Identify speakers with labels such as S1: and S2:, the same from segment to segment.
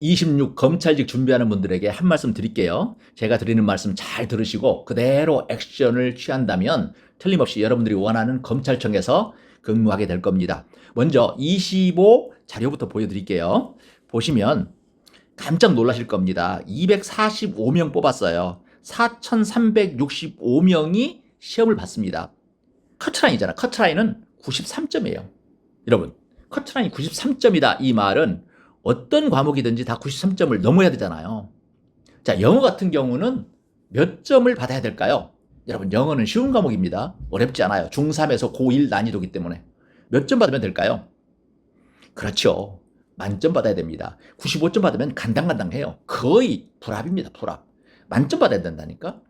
S1: 26 검찰직 준비하는 분들에게 한 말씀 드릴게요. 제가 드리는 말씀 잘 들으시고 그대로 액션을 취한다면 틀림없이 여러분들이 원하는 검찰청에서 근무하게 될 겁니다. 먼저 25 자료부터 보여드릴게요. 보시면 깜짝 놀라실 겁니다. 245명 뽑았어요. 4,365명이 시험을 봤습니다. 커트라인이잖아. 커트라인은 93점이에요. 여러분, 커트라인이 93점이다. 이 말은 어떤 과목이든지 다 93점을 넘어야 되잖아요. 자, 영어 같은 경우는 몇 점을 받아야 될까요? 여러분, 영어는 쉬운 과목입니다. 어렵지 않아요. 중3에서 고1 난이도기 때문에. 몇 점 받으면 될까요? 그렇죠. 만점 받아야 됩니다. 95점 받으면 간당간당해요. 거의 불합입니다. 불합. 만점 받아야 된다니까?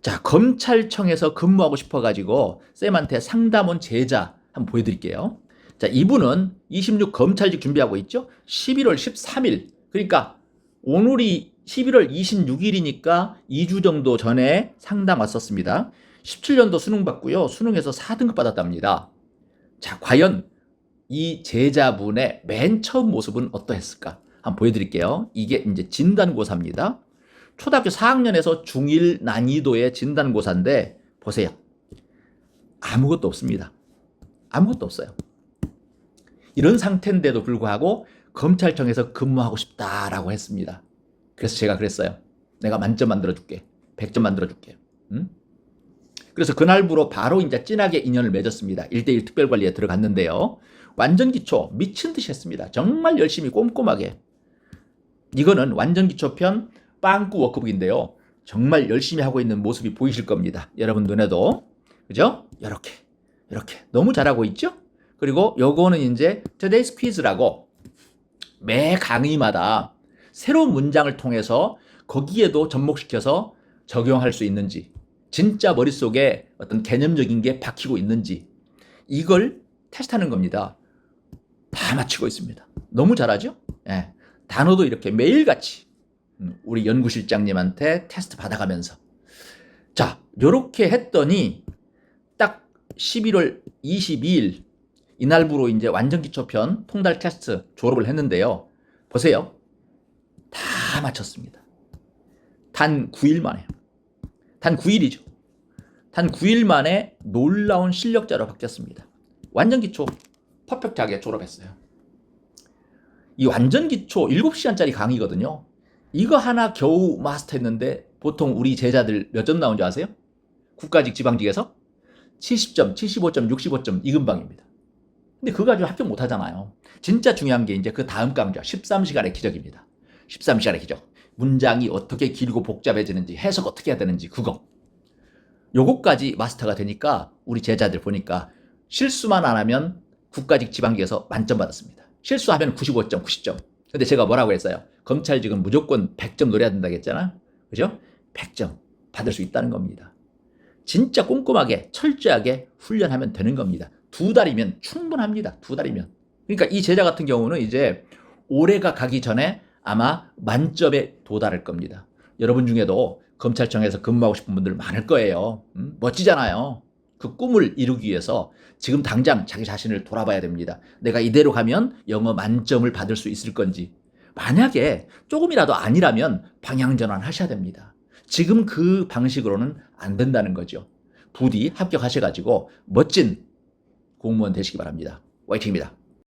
S1: 자, 검찰청에서 근무하고 싶어가지고 쌤한테 상담 온 제자 한번 보여드릴게요. 자, 이분은 26 검찰직 준비하고 있죠? 11월 13일. 그러니까 오늘이 11월 26일이니까 2주 정도 전에 상담 왔었습니다. 17년도 수능 받고요. 수능에서 4등급 받았답니다. 자, 과연 이 제자분의 맨 처음 모습은 어떠했을까? 한번 보여드릴게요. 이게 이제 진단고사입니다. 초등학교 4학년에서 중1 난이도의 진단고사인데 보세요. 아무것도 없습니다. 아무것도 없어요. 이런 상태인데도 불구하고 검찰청에서 근무하고 싶다라고 했습니다. 그래서 제가 그랬어요. 내가 만점 만들어 줄게. 100점 만들어 줄게. 응? 그래서 그날부로 바로 이제 진하게 인연을 맺었습니다. 1대1 특별관리에 들어갔는데요. 완전 기초 미친 듯이 했습니다. 정말 열심히 꼼꼼하게. 이거는 완전 기초편 빵꾸 워크북인데요. 정말 열심히 하고 있는 모습이 보이실 겁니다. 여러분 눈에도. 그죠? 이렇게. 이렇게. 너무 잘하고 있죠? 그리고 요거는 이제 today's quiz라고 매 강의마다 새로운 문장을 통해서 거기에도 접목시켜서 적용할 수 있는지 진짜 머릿속에 어떤 개념적인 게 박히고 있는지 이걸 테스트하는 겁니다. 다 맞추고 있습니다. 너무 잘하죠? 예. 단어도 이렇게 매일같이 음, 우리 연구실장님한테 테스트 받아가면서 자, 요렇게 했더니 딱 11월 22일 이날부로 이제 완전 기초편 통달 테스트 졸업을 했는데요. 보세요. 다 맞췄습니다. 단 9일 만에. 단 9일이죠. 단 9일 만에 놀라운 실력자로 바뀌었습니다. 완전 기초 퍼펙트하게 졸업했어요. 이 완전 기초 7시간짜리 강의거든요. 이거 하나 겨우 마스터했는데 보통 우리 제자들 몇 점 나온 줄 아세요? 국가직 지방직에서 70점, 75점, 65점 이 근방입니다. 근데 그거 가지고 합격 못 하잖아요. 진짜 중요한 게 이제 그 다음 강좌 13시간의 기적입니다. 13시간의 기적. 문장이 어떻게 길고 복잡해지는지 해석 어떻게 해야 되는지 그거. 요거까지 마스터가 되니까 우리 제자들 보니까 실수만 안 하면 국가직 지방직에서 만점 받았습니다. 실수하면 95점, 90점. 근데 제가 뭐라고 했어요? 검찰직은 무조건 100점 노려야 된다고 했잖아. 그죠? 100점 받을 수 있다는 겁니다. 진짜 꼼꼼하게 철저하게 훈련하면 되는 겁니다. 두 달이면 충분합니다. 두 달이면. 그러니까 이 제자 같은 경우는 이제 올해가 가기 전에 아마 만점에 도달할 겁니다. 여러분 중에도 검찰청에서 근무하고 싶은 분들 많을 거예요. 음? 멋지잖아요. 그 꿈을 이루기 위해서 지금 당장 자기 자신을 돌아봐야 됩니다. 내가 이대로 가면 영어 만점을 받을 수 있을 건지. 만약에 조금이라도 아니라면 방향 전환하셔야 됩니다. 지금 그 방식으로는 안 된다는 거죠. 부디 합격하셔가지고 멋진 공무원 되시기 바랍니다. 화이팅입니다.